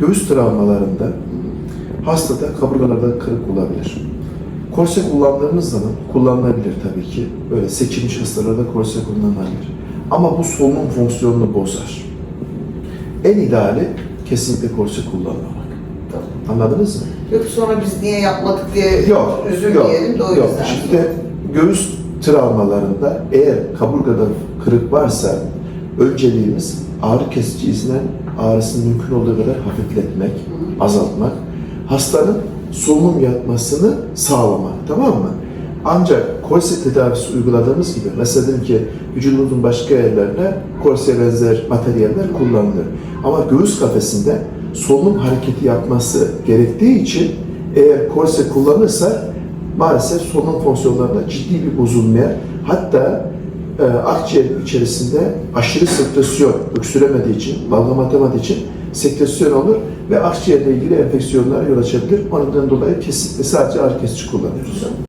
göğüs travmalarında hastada kaburgalarda kırık olabilir. Korse kullandığımız zaman kullanılabilir tabii ki. Böyle seçilmiş hastalarda korse kullanılabilir. Ama bu solunum fonksiyonunu bozar. En ideali kesinlikle korse kullanmamak. Anladınız mı? Yok sonra biz niye yapmadık diye Yok, üzülmeyelim de o yok. yüzden. Şimdi göğüs travmalarında eğer kaburgada kırık varsa önceliğimiz ağrı kesici izlen ağrısını mümkün olduğu kadar hafifletmek, azaltmak. Hastanın solunum yapmasını sağlamak, tamam mı? Ancak korse tedavisi uyguladığımız gibi, mesela dedim ki vücudumuzun başka yerlerine korse benzer materyaller kullanılır. Ama göğüs kafesinde solunum hareketi yapması gerektiği için eğer korse kullanırsa maalesef solunum fonksiyonlarında ciddi bir bozulmaya hatta e, akciğer içerisinde aşırı sekresyon öksüremediği için, balgam atamadığı için sekresyon olur ve akciğerle ilgili enfeksiyonlara yol açabilir. O nedenden dolayı kesinlikle sadece ağrı kesici kullanıyoruz.